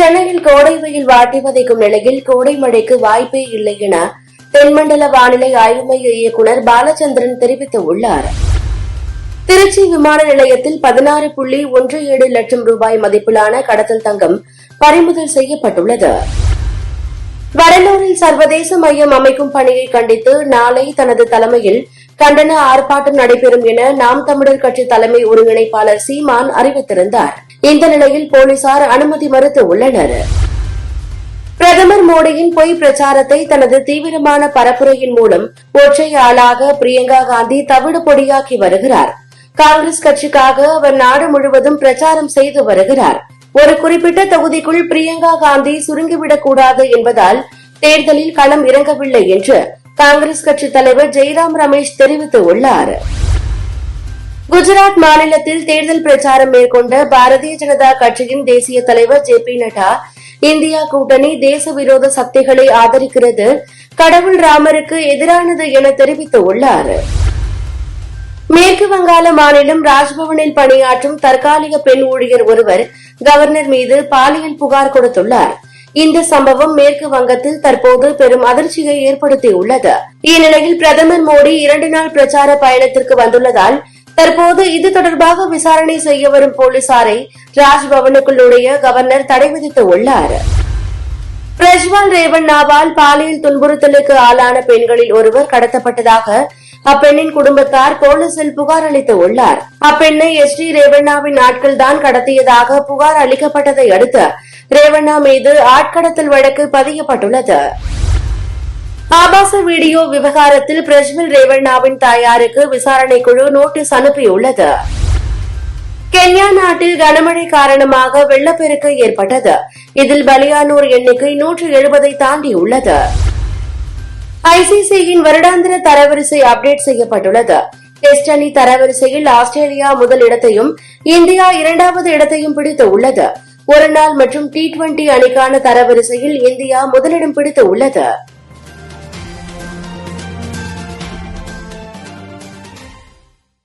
சென்னையில் கோடை வெயில் வாட்டி வதைக்கும் நிலையில் கோடை மழைக்கு வாய்ப்பே இல்லை என தென்மண்டல வானிலை ஆய்வு மைய இயக்குநர் பாலச்சந்திரன் தெரிவித்துள்ளார். திருச்சி விமான நிலையத்தில் பதினாறு புள்ளி ஒன்று ஏழு லட்சம் ரூபாய் மதிப்பிலான கடத்தல் தங்கம் பறிமுதல் செய்யப்பட்டுள்ளது. வடலூரில் சர்வதேச மையம் அமைக்கும் பணியை கண்டித்து நாளை தனது தலைமையில் கண்டன ஆர்ப்பாட்டம் நடைபெறும் என நாம் தமிழர் கட்சி தலைமை ஒருங்கிணைப்பாளர் சீமான் அறிவித்திருந்தார். இந்த நிலையில் போலீசார் அனுமதி மறுத்து உள்ளனர். பிரதமர் மோடியின் பொய் பிரச்சாரத்தை தனது தீவிரமான பரப்புரையின் மூலம் ஒற்றை ஆளாக பிரியங்கா காந்தி தவிடு பொடியாக்கி வருகிறார். காங்கிரஸ் கட்சிக்காக அவர் நாடு முழுவதும் பிரச்சாரம் செய்து வருகிறார். ஒரு குறிப்பிட்ட தொகுதிக்குள் பிரியங்கா காந்தி சுருங்கிவிடக்கூடாது என்பதால் தேர்தலில் களம் இறங்கவில்லை என்று காங்கிரஸ் கட்சி தலைவர் ஜெய்ராம் ரமேஷ் தெரிவித்துள்ளாா் குஜராத் மாநிலத்தில் தேர்தல் பிரச்சாரம் மேற்கொண்ட பாரதிய ஜனதா கட்சியின் தேசிய தலைவர் ஜே பி நட்டா இந்தியா கூட்டணி தேச விரோத சக்திகளை ஆதரிக்கிறது கடவுள் ராமருக்கு எதிரானது என தெரிவித்துள்ளார். மேற்கு வங்காள மாநிலம் ராஜ்பவனில் பணியாற்றும் தற்காலிக பெண் ஊழியர் ஒருவர் கவர்னர் மீது பாலியல் புகார் கொடுத்துள்ளார். இந்த சம்பவம் மேற்கு வங்கத்தில் தற்போது பெரும் அதிர்ச்சியை ஏற்படுத்தியுள்ளது. இந்நிலையில் பிரதமர் மோடி இரண்டு நாள் பிரச்சார பயணத்திற்கு வந்துள்ளதால் தற்போது இது தொடர்பாக விசாரணை செய்ய வரும் போலீசாரை ராஜ்பவனுக்குள் நுழைய கவர்னர் தடை விதித்து உள்ளார். பிரஜ்வால் ரேவண்ணாவால் பாலியல் துன்புறுத்தலுக்கு ஆளான பெண்களில் ஒருவர் கடத்தப்பட்டதாக அப்பெண்ணின் குடும்பத்தார் போலீசில் புகார் அளித்து உள்ளார். அப்பெண்ணை எஸ் டி ரேவண்ணாவின் ஆட்கள் தான் கடத்தியதாக புகார் அளிக்கப்பட்டதை அடுத்து ரேவண்ணா மீது ஆட்கடத்தல் வழக்கு பதியப்பட்டுள்ளது. ஆபாச வீடியோ விவகாரத்தில் பிரஜ்வல் ரேவண்ணாவின் தாயாருக்கு விசாரணை குழு நோட்டீஸ் அனுப்பியுள்ளது. கென்யா நாட்டில் கனமழை காரணமாக வெள்ளப்பெருக்கு ஏற்பட்டது. இதில் பலியானோர் எண்ணிக்கை நூற்று எழுபதை தாண்டியுள்ளது. ஐசிசியின் வருடாந்திர தரவரிசை அப்டேட் செய்யப்பட்டுள்ளது. டெஸ்ட் அணி தரவரிசையில் ஆஸ்திரேலியா முதல் இடத்தையும் இந்தியா இரண்டாவது இடத்தையும் பிடித்து உள்ளது. ஒருநாள் மற்றும் டி டுவெண்டி அணிக்கான தரவரிசையில் இந்தியா முதலிடம் பிடித்து உள்ளது.